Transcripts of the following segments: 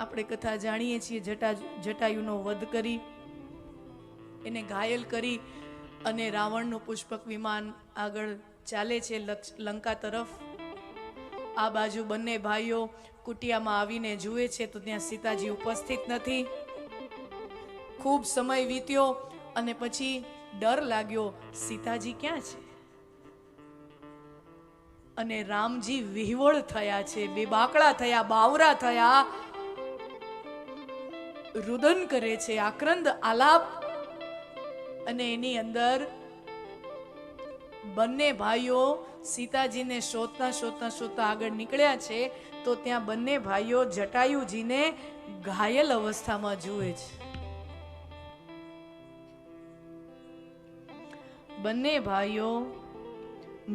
આપણે કથા જાણીએ છીએ, જટા જટાયુનો વધ કરી, એને ઘાયલ કરી અને રાવણનું પુષ્પક વિમાન આગળ ચાલે છે લંકા તરફ. આ બાજુ બંને ભાઈઓ કુટિયામાં આવીને જુએ છે તો ત્યાં સીતાજી ઉપસ્થિત નથી. ખૂબ સમય વીત્યો અને પછી ડર લાગ્યો, સીતાજી ક્યાં છે? અને રામજી વિહવળ થયા છે બેબાકડા થયા, બાવરા થયા રુદન કરે છે, આક્રંદ આલાપ. અને એની અંદર બંને ભાઈઓ સીતાજીને શોધતા શોધતા શોધતા આગળ નીકળ્યા છે, તો ત્યાં બંને ભાઈઓ જટાયુજીને ઘાયલ અવસ્થામાં જુએ છે. બંને ભાઈઓ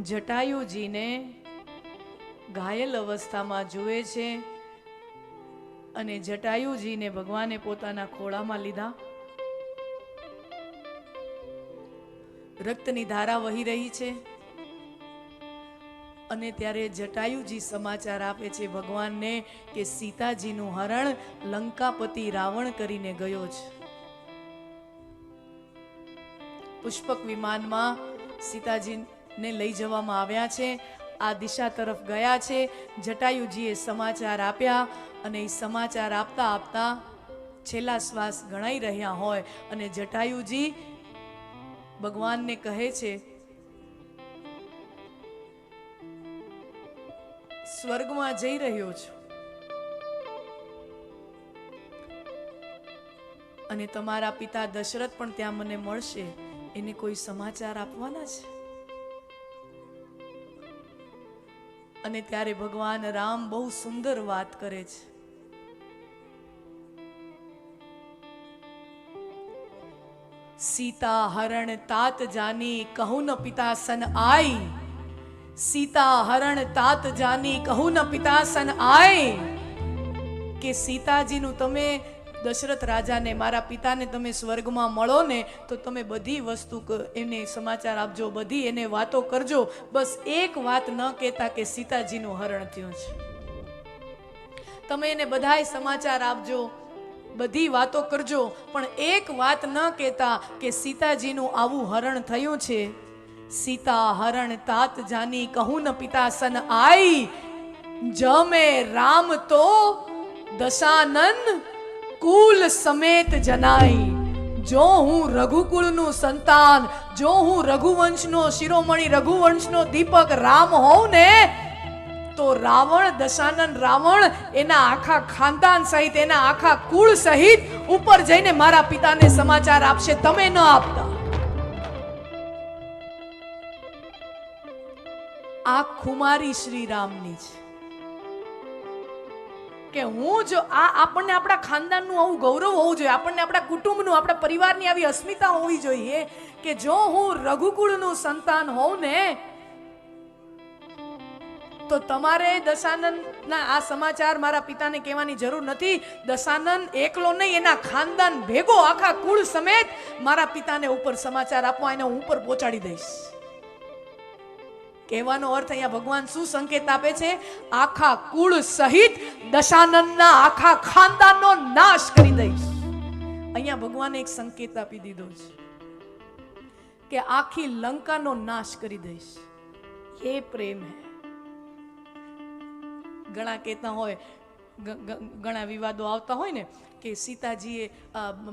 જટાયુજીને ઘાયલ અવસ્થામાં જુએ છે અને જટાયુજીને ભગવાને પોતાના ખોળામાં લીધા. રક્તની ધારા વહી રહી છે અને ત્યારે જટાયુજી સમાચાર આપે છે ભગવાનને કે સીતાજીનું હરણ લંકાપતિ રાવણ કરીને ગયો છે પુષ્પક વિમાનમાં સીતાજીને લઈ જવામાં આવ્યા છે આ દિશા તરફ ગયા છે. જટાયુજીએ સમાચાર આપ્યા અને એ સમાચાર આપતા આપતા છેલ્લા શ્વાસ ગણાઈ રહ્યા હોય અને જટાયુજી ભગવાનને કહે છે, સ્વર્ગમાં જઈ રહ્યો છું. અને તમારા પિતા દશરથ પણ ત્યાં મને મળશે. એને કોઈ સમાચાર આપવાના છે? અને ત્યારે ભગવાન રામ બહુ સુંદર વાત કરે છે. સીતા હરણ તાત જાની કહું ન પિતા સન આઈ. સીતા હરણ તાત જાની કહું ન પિતા સન આય કે સીતાજીનું તમે દશરથ રાજાને, મારા પિતાને તમે સ્વર્ગમાં મળો ને, તો તમે બધી વસ્તુ એને સમાચાર આપજો, બધી એને વાતો કરજો. બસ એક વાત ન કહેતા કે સીતાજીનું હરણ થયું છે. તમે એને બધાય સમાચાર આપજો, બધી વાતો કરજો, પણ એક વાત ન કહેતા કે સીતાજીનું આવું હરણ થયું છે. સીતા, હરણ તાત જાની, કહું ન પિતા સન આઈ, જમે રામ તો દશાનન કુલ સમેત જનાઈ. જો હું રઘુકુળનું સંતાન, જો હું રઘુવંશનો શિરોમણી, રઘુવંશનો દીપક રામ હોઉં ને, તો રાવણ, દશાનન રાવણ, એના આખા ખાનદાન સહિત, એના આખા કુળ સહિત ઉપર જઈને મારા પિતાને સમાચાર આપશે. તમે ન આપતા. આ ખુમારી શ્રી રામની છે. કે હું જો આ આપણને આપણા ખાનદાનનું આવું ગૌરવ હોવું જોઈએ, આપણને આપણા કુટુંબનું, આપણા પરિવારની આવી અસ્મિતા હોવી જોઈએ કે જો હું રઘુકુળનું સંતાન હોઉં ને, તો તમારે દશાનંદના આ સમાચાર મારા પિતાને કહેવાની જરૂર નથી. દશાનંદ એકલો નહીં, એના ખાનદાન ભેગો આખા કુળ સમેત મારા પિતાને ઉપર સમાચાર આપવા એને હું ઉપર પહોંચાડી દઈશ. કહેવાનો અર્થ અહીંયા ભગવાન શું સંકેત આપે છે? આખા કુળ સહિત દશાનંદના આખા ખાનદાનનો નાશ કરી દઈશ. અહીંયા ભગવાને એક સંકેત આપી દીધો છે કે આખી લંકાનો નાશ કરી દઈશ. એ પ્રેમ હે. ઘણા કહેતા હોય ઘણા વિવાદો આવતા હોય ને કે સીતાજીએ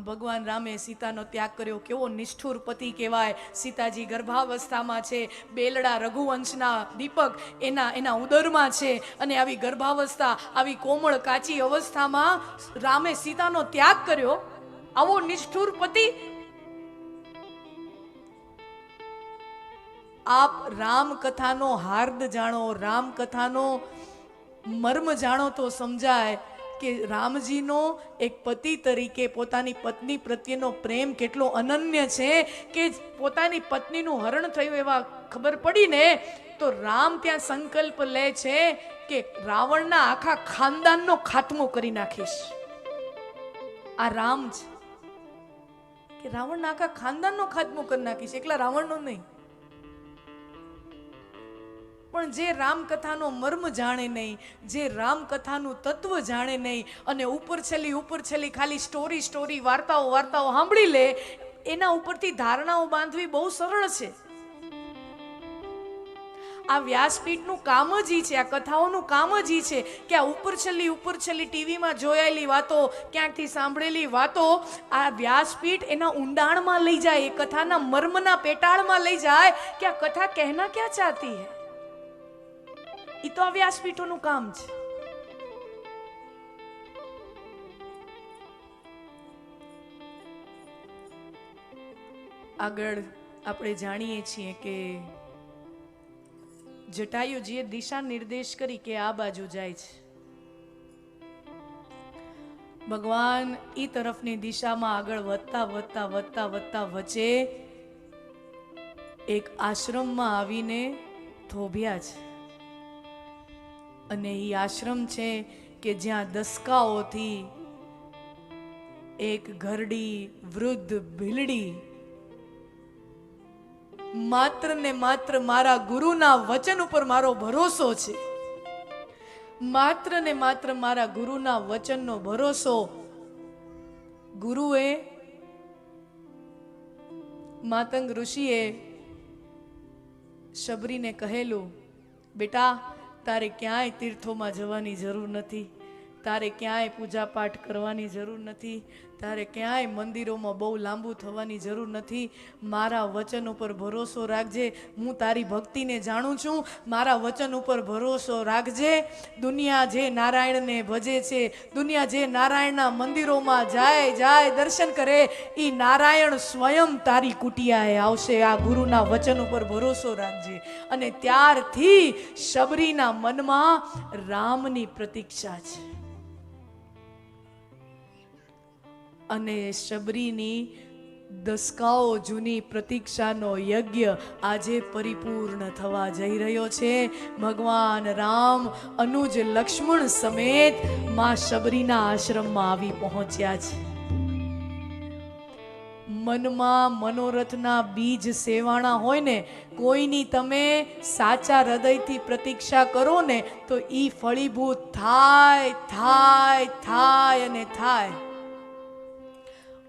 ભગવાન રામે સીતાનો ત્યાગ કર્યો. કેવો નિષ્ઠુર પતિ કહેવાય. સીતાજી ગર્ભાવસ્થામાં છે. બેલડા રઘુવંશના દીપક એના એના ઉદરમાં છે. અને આવી ગર્ભાવસ્થા, આવી કોમળ, કાચી અવસ્થામાં રામે સીતાનો ત્યાગ કર્યો. આવો નિષ્ઠુર પતિ. આપ રામ કથાનો હાર્દ જાણો રામ કથાનો મર્મ જાણો તો સમજાય. કે રામજીનો એક પતિ તરીકે પોતાની પત્ની પ્રત્યેનો પ્રેમ કેટલો અનન્ય છે કે પોતાની પત્નીનું હરણ થયું એવા ખબર પડીને તો રામ ત્યાં સંકલ્પ લે છે કે રાવણના આખા ખાનદાનનો ખાત્મો કરી નાખીશ. આ રામ છે કે રાવણના આખા ખાનદાનનો ખાત્મો કરી નાખીશ. એકલા રાવણનો નહીં. પણ જે રામકથાનો મર્મ જાણે નહીં, જે રામકથાનું તત્વ જાણે નહીં અને ઉપર છેલ્લી ઉપર છેલ્લી ખાલી સ્ટોરી સ્ટોરી વાર્તાઓ વાર્તાઓ સાંભળી લે, એના ઉપરથી ધારણાઓ બાંધવી બહુ સરળ છે. આ વ્યાસપીઠનું કામ જ ઈ છે, આ કથાઓનું કામ જ ઈ છે કે આ ઉપર છેલ્લી ઉપર છેલ્લી ટીવીમાં જોયેલી વાતો, ક્યાંકથી સાંભળેલી વાતો, આ વ્યાસપીઠ એના ઊંડાણમાં લઈ જાય, એ કથાના મર્મના પેટાળમાં લઈ જાય કે આ કથા કહેના ક્યાં ચાહતી હે? ઈ તો વ્યાસપીઠોનું કામ છે. આગળ આપણે જાણીએ છીએ કે જટાયુજીએ દિશા નિર્દેશ કરી કે આ બાજુ જાય છે. ભગવાન એ તરફની દિશામાં આગળ વધતા વધતા વધતા વધતા વચ્ચે એક આશ્રમમાં આવીને થોભ્યા છે. અને એ આશ્રમ છે કે જ્યાં દસકાઓથી એક ઘરડી વૃદ્ધ ભીલડી માત્ર ને માત્ર મારા ગુરુના વચન ઉપર મારો ભરોસો છે. માત્ર ને માત્ર મારા ગુરુના વચનનો ભરોસો ગુરુએ, માતંગ ઋષિએ શબરીને કહેલું, બેટા તારે ક્યાંય તીર્થોમાં જવાની જરૂર નથી. તારે ક્યાંય પૂજા પાઠ કરવાની જરૂર નથી, તારે ક્યાંય મંદિરોમાં બહુ લાંબુ થવાની જરૂર નથી. મારા વચન ઉપર ભરોસો રાખજે, હું તારી ભક્તિને જાણું છું. મારા વચન ઉપર ભરોસો રાખજે. દુનિયા જે નારાયણને ભજે છે, દુનિયા જે નારાયણના મંદિરોમાં જાય જાય, દર્શન કરે એ નારાયણ સ્વયં તારી કુટિયાએ આવશે. આ ગુરુના વચન ઉપર ભરોસો રાખજે. અને ત્યારથી શબરીના મનમાં રામની પ્રતીક્ષા છે. અને શબરીની દસકાઓ જૂની પ્રતીક્ષાનો યજ્ઞ આજે પરિપૂર્ણ થવા જઈ રહ્યો છે. ભગવાન રામ, અનુજ, લક્ષ્મણ સમેતમાં શબરીના આશ્રમમાં આવી પહોંચ્યા છે. મનમાં મનોરથના બીજ સેવાણા હોય ને, કોઈની તમે સાચા હૃદયથી પ્રતીક્ષા કરો ને, તો ઈ ફળીભૂત થાય થાય થાય અને થાય.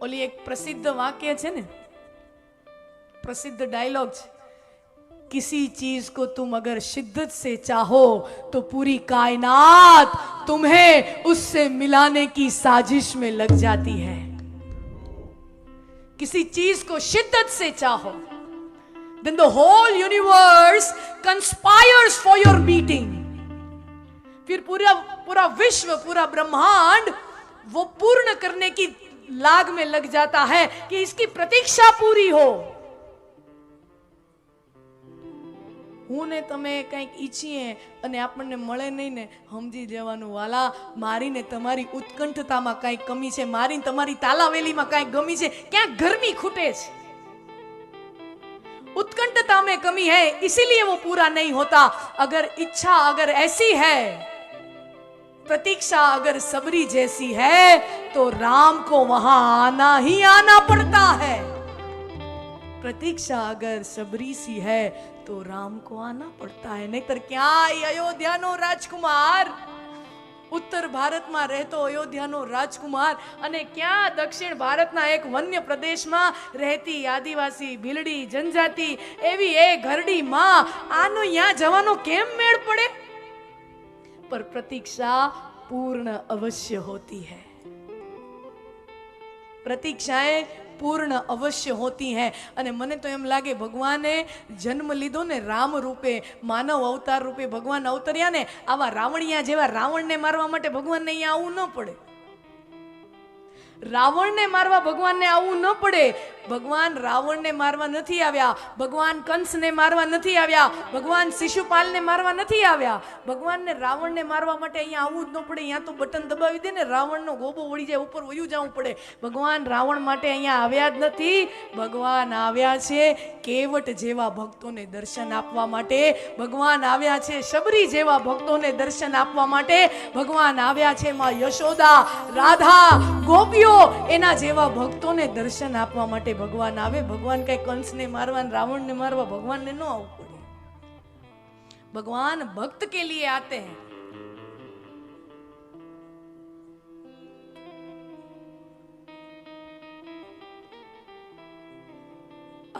ઓલી એક પ્રસિદ્ધ વાક્ય છે ને प्रसिद्ध डायलॉग છે किसी चीज को तुम अगर शिद्दत से चाहो तो पूरी कायनात तुम्हें उससे मिलाने की साजिश में लग जाती है किसी चीज को शिद्दत से चाहो then the whole universe conspires for your meeting फिर पूरा पूरा विश्व पूरा ब्रह्मांड वो पूर्ण करने की लाग में लग जाता है कि इसकी प्रतीक्षा पूरी हो હું ને તમે કંઈક ઈચ્છીએ અને આપણને મળે નહીં ને સમજી જવાનું વાલા મારી ને તમારી ઉત્કંઠતામાં કાંઈક કમી છે મારી ને તમારી તાલાવેલીમાં કાંઈક ગમી છે ક્યાંક ગરમી ખૂટે છે उत्कंठता में कमी है इसीलिए वो पूरा नहीं होता अगर इच्छा अगर ऐसी है प्रतीक्षा अगर सबरी जैसी है तो राम को वहां आना ही आना पड़ता है प्रतीक्षा अगर सबरी सी है तो राम को आना पड़ता है नहीतर क्या अयोध्या नो राजकुमार ઉત્તર ભારતમાં રહેતો અયોધ્યાનો રાજકુમાર અને ક્યાં દક્ષિણ ભારતના એક વન્ય પ્રદેશમાં રહેતી આદિવાસી, ભીલડી, જનજાતિ, એવી એ ઘરડી માં આનો યા જવાનો કેમ મેળ પડે? पर प्रतीक्षा पूर्ण अवश्य होती है प्रतीक्षाएं પૂર્ણ અવશ્ય હોતી હૈ અને મને તો એમ લાગે ભગવાને જન્મ લીધો ને રામ રૂપે માનવ અવતાર રૂપે ભગવાન અવતર્યા ને આવા રાવણિયા જેવા રાવણને મારવા માટે ભગવાનને અહીંયા આવવું ન પડે રાવણને મારવા ભગવાનને આવવું ન પડે ભગવાન રાવણને મારવા નથી આવ્યા, ભગવાન કંસને મારવા નથી આવ્યા, ભગવાન શિશુપાલને મારવા નથી આવ્યા. ભગવાનને રાવણને મારવા માટે અહીંયા આવવું જ ન પડે, અહીંયા તો બટન દબાવી દે ને રાવણનો ગોબો વળી જાય, ઉપર વયું જવું પડે. ભગવાન રાવણ માટે અહીંયા આવ્યા જ નથી. ભગવાન આવ્યા છે કેવટ જેવા ભક્તોને દર્શન આપવા માટે. ભગવાન આવ્યા છે શબરી જેવા ભક્તોને દર્શન આપવા માટે. ભગવાન આવ્યા છે માં યશોદા, રાધા, ગોપીઓ, એના જેવા ભક્તોને દર્શન આપવા માટે માટે ભગવાન આવે, ભગવાન કઈ કંસને મારવા રાવણને મારવા ભગવાનને ન આવવું પડે. ભગવાન ભક્ત કે લીએ આતે હૈ.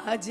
આજે